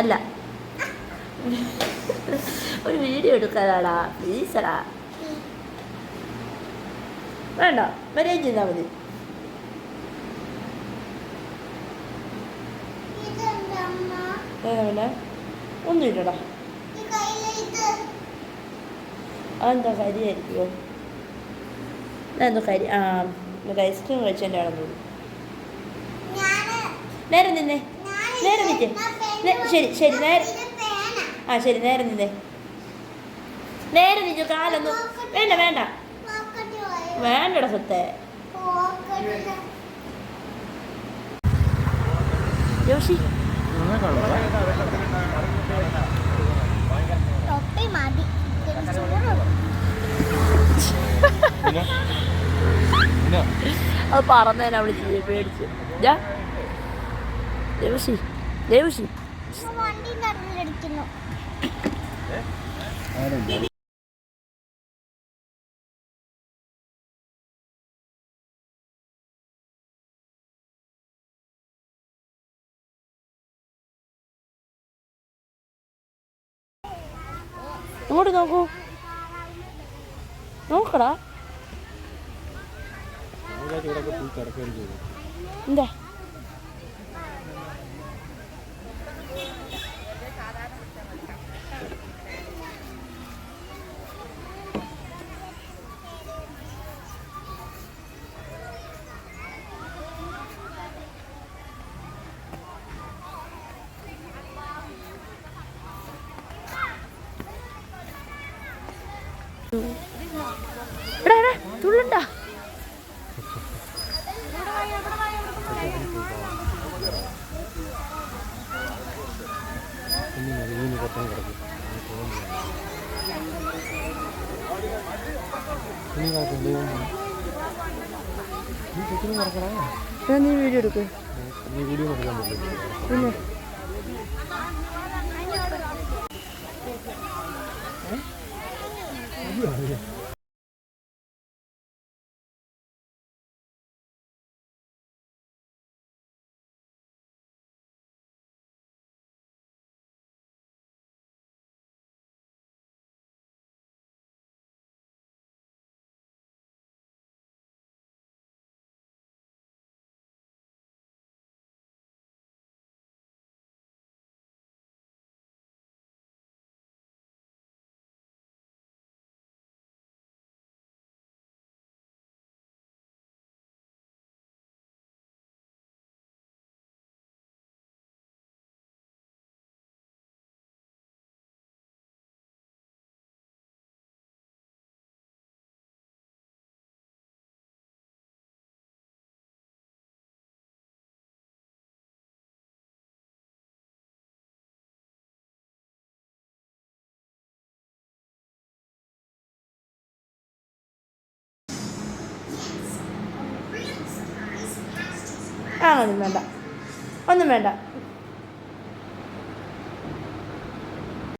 അല്ല. ഒരു വീഡിയോ എടുക്കാനാടാ. പ്ലീസടാ വേണ്ട. മര്യാദ ചെയ്താൽ മതി. ഏതാ ഒന്നുമില്ലടാ അതെന്തോ കരിയായിരിക്കുമോ അതെന്തോ കരി ആ ഐസ്ക്രീം കഴിച്ചതിന്റെ ആണെന്ന് തോന്നുന്നു. നേരെ നിന്നേ. നേരെ നിൽക്ക് ശരി ശരി നേരെ ആ ശരി നേരെ നിന്നേ. നേരെ നിൽക്കു കാലൊന്നും വേണ്ട വേണ്ട. വേണ്ടടാ സത്തെ ജോഷി. അത് പറന്നേനെ അവൾ ചെയ്യ പേടിച്ച്. ജാ ദേവസി നടന്നിരിക്കുന്നു ഇങ്ങോട്ട് നോക്കൂ. നോക്കടാ. എന്താ? തുള്ളണ്ടാ നീ വീഡിയോ എടുക്ക്. നീ വീഡിയോ ആ ഒന്നും വേണ്ട. ഒന്നും വേണ്ട.